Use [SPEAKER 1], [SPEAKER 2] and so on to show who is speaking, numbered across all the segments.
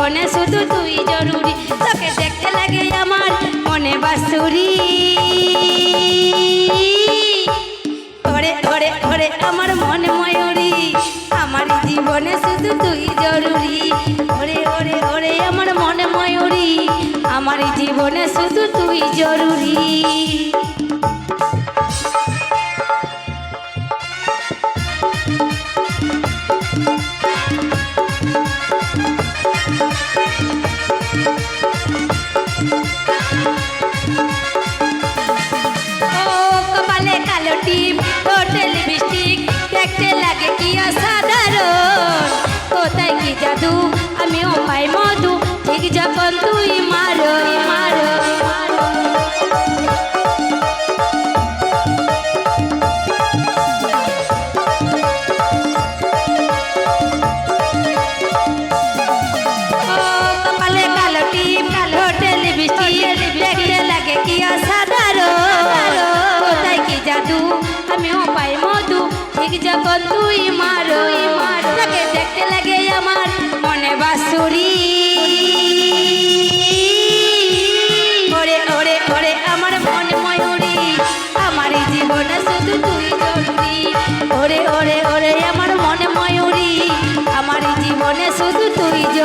[SPEAKER 1] জীবনে শুধু তুই জরুরি। তোকে দেখতে লাগে আমার মনে বাসুরি। ওরে ওরে ওরে, আমার মন ময়ূরী। আমার জীবনে শুধু তুই জরুরি। ওরে ওরে ওরে, আমার মন ময়ূরী। আমার জীবনে শুধু তুই জরুরি। আমিও পাই মধু। ঠিক যখন তুই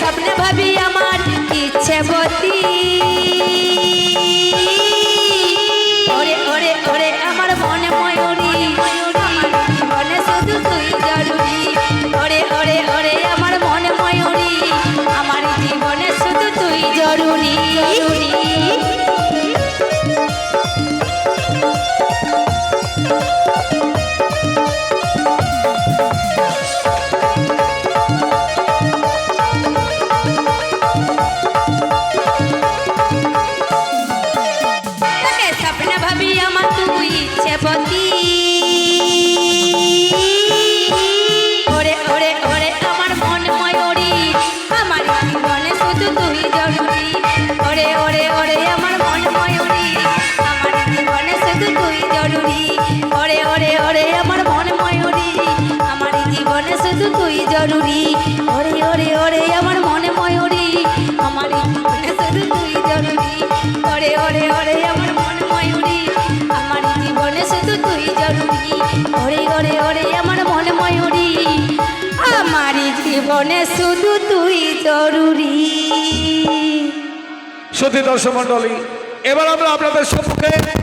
[SPEAKER 1] স্বপ্নে ভাবি আমার ইচ্ছে বতী। ওরে ওরে ওরে, আমার মনে ময়ূরী, আমার জীবনে শুধু জরুরি। ওরে ওরে ওরে, আমার মনে ময়ূরী, আমার জীবনে শুধু জরুরি জরুরি। তাকে শুধু তুই জরুরি। ওরে ওরে ওরে, আমার মনে ময়ূরী। আমার জীবনে শুধু তুই জরুরি। ওরে ওরে ওরে, আমার মন ময়ূরী। আমার জীবনে শুধু তুই জরুরি। ওরে ওরে ওরে, আমার মন ময়ূরী। আমার জীবনে শুধু তুই জরুরি।
[SPEAKER 2] সত্যি দর্শক মন্ডলী এবার আমরা আপনাদের সম্মুখে